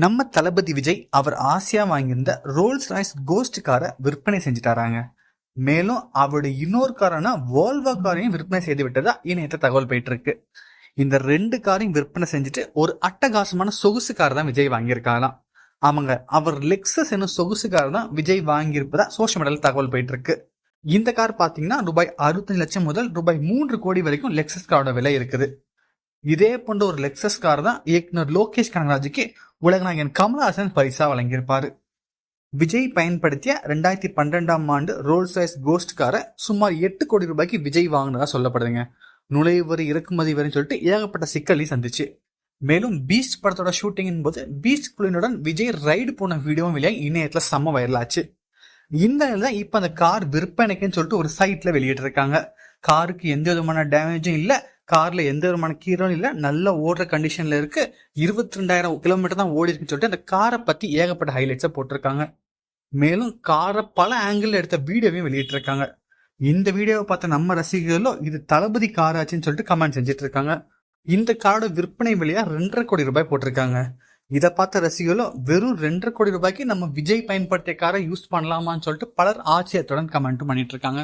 நம்ம தளபதி விஜய் அவர் ஆசையா வாங்கியிருந்த Rolls Royce cost காரை விற்பனை செஞ்சுட்டாராங்க. மேலும் அவருடைய இன்னொரு காரான வால்வா காரையும் விற்பனை செய்து விட்டதா இணையத்த தகவல் போயிட்டு இருக்கு இந்த ரெண்டு காரையும் விற்பனை செஞ்சுட்டு ஒரு அட்டகாசமான சொகுசு கார் தான் விஜய் வாங்கியிருக்காராம். ஆமாங்க அவர் லெக்ஸஸ் என்னும் சொகுசு கார் தான் விஜய் வாங்கியிருப்பதா சோஷியல் மீடியாவில் தகவல் போயிட்டு இருக்கு இந்த கார் பாத்தீங்கன்னா ரூபாய் அறுபத்தஞ்சு லட்சம் முதல் ரூபாய் மூன்று கோடி வரைக்கும் லெக்ஸஸ் காரோட விலை இருக்குது. இதே போன்ற ஒரு லெக்சஸ் கார் தான் இயக்குனர் லோகேஷ் கனகராஜுக்கு உலகநாயகன் கமலஹாசன் பரிசா வழங்கியிருப்பாரு. விஜய் பயன்படுத்திய ரெண்டாயிரத்தி பன்னிரெண்டாம் ஆண்டு ரோல்ஸ் ராய்ஸ் கோஸ்ட் காரை சுமார் எட்டு கோடி ரூபாய்க்கு விஜய் வாங்கினதா சொல்லப்படுதுங்க. நுழைவு வரி இறக்குமதி வரின்னு சொல்லிட்டு ஏகப்பட்ட சிக்கலையும் சந்திச்சு. மேலும் பீஸ்ட் படத்தோட ஷூட்டிங்கின் போது பீஸ்ட் குழுவினுடன் விஜய் ரைடு போன வீடியோவும் வெளியாகி இணையத்தில் செம்ம வைரலாச்சு இந்த நிலையில தான் அந்த கார் விற்பனைக்குன்னு சொல்லிட்டு ஒரு சைட்ல வெளியிட்டு இருக்காங்க காருக்கு எந்த விதமான டேமேஜும் இல்லை. கார்ல எந்த விதமான கீரும் இல்ல. நல்லா ஓடுற கண்டிஷன்ல இருக்கு. இருபத்தி ரெண்டாயிரம் கிலோமீட்டர் தான் ஓடி இருக்குன்னு சொல்லிட்டு அந்த காரை பத்தி ஏகப்பட்ட ஹைலைட்ஸாக போட்டிருக்காங்க. மேலும் காரை பல ஆங்கிள் எடுத்த வீடியோவையும் வெளியிட்டு இருக்காங்க இந்த வீடியோவை பார்த்த நம்ம ரசிகர்களோ இது தளபதி காராச்சுன்னு சொல்லிட்டு கமெண்ட் செஞ்சுட்டு இருக்காங்க இந்த காரோட விற்பனை விலையா ரெண்டரை கோடி ரூபாய் போட்டிருக்காங்க. இதை பார்த்த ரசிகர்களும் வெறும் ரெண்டரை கோடி ரூபாய்க்கு நம்ம விஜய் பயன்படுத்திய காரை யூஸ் பண்ணலாமான்னு சொல்லிட்டு பலர் ஆச்சரியத்துடன் கமெண்ட்டும் பண்ணிட்டு இருக்காங்க